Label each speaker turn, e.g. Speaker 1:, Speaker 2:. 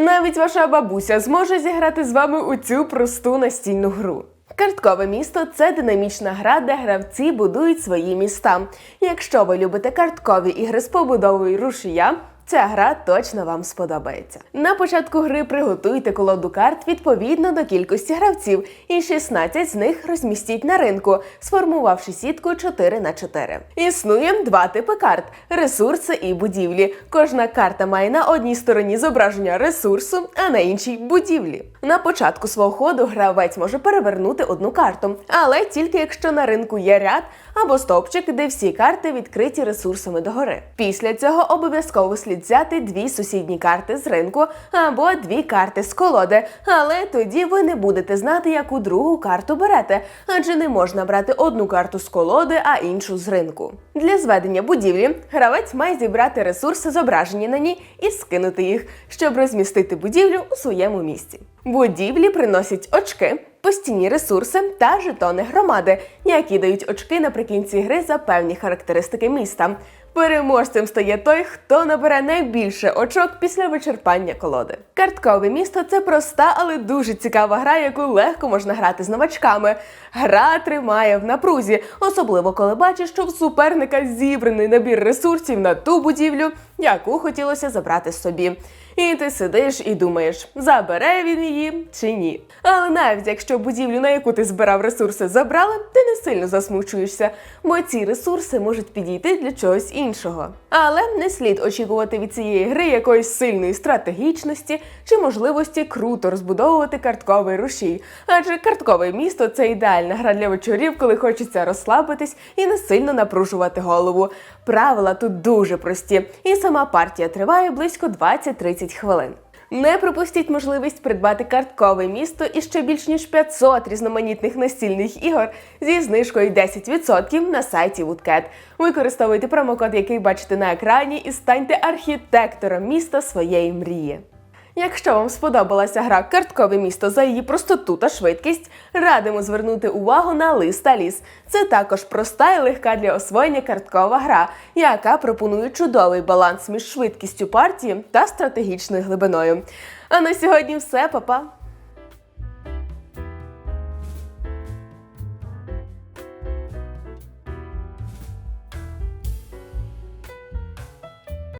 Speaker 1: Навіть ваша бабуся зможе зіграти з вами у цю просту настільну гру. Карткове місто це динамічна гра, де гравці будують свої міста. Якщо ви любите карткові ігри з побудовою рушія, Ця гра точно вам сподобається. На початку гри приготуйте колоду карт відповідно до кількості гравців, і 16 з них розмістіть на ринку, сформувавши сітку 4 на 4. Існує два типи карт: ресурси і будівлі. Кожна карта має на одній стороні зображення ресурсу, а на іншій будівлі. На початку свого ходу гравець може перевернути одну карту, але тільки якщо на ринку є ряд або стовпчик, де всі карти відкриті ресурсами догори. Після цього обов'язково слід взяти дві сусідні карти з ринку або дві карти з колоди, але тоді ви не будете знати, яку другу карту берете, адже не можна брати одну карту з колоди, а іншу з ринку. Для зведення будівлі гравець має зібрати ресурси, зображені на ній, і скинути їх, щоб розмістити будівлю у своєму місці. Будівлі приносять очки, постійні ресурси та жетони громади, які дають очки наприкінці гри за певні характеристики міста. Переможцем стає той, хто набере найбільше очок після вичерпання колоди. Карткове місто це проста, але дуже цікава гра, яку легко можна грати з новачками. Гра тримає в напрузі, особливо коли бачиш, що в суперника зібраний набір ресурсів на ту будівлю, яку хотілося забрати собі. І ти сидиш і думаєш, забере він її чи ні. Але навіть якщо будівлю, на яку ти збирав ресурси, забрали, ти не сильно засмучуєшся, бо ці ресурси можуть підійти для чогось іншого. Але не слід очікувати від цієї гри якоїсь сильної стратегічності чи можливості круто розбудовувати картковий рушій. Адже карткове місто це ідеальна гра для вечорів, коли хочеться розслабитись і не сильно напружувати голову. Правила тут дуже прості, і сама партія триває близько 20-30 хвилин. Не пропустіть можливість придбати карткове місто і ще більш ніж 500 різноманітних настільних ігор зі знижкою 10% на сайті Woodcat. Використовуйте промокод, який бачите на екрані, і станьте архітектором міста своєї мрії. Якщо вам сподобалася гра Карткове місто за її простоту та швидкість, радимо звернути увагу на лист та ліс. Це також проста і легка для освоєння карткова гра, яка пропонує чудовий баланс між швидкістю партії та стратегічною глибиною. А на сьогодні все, па-па!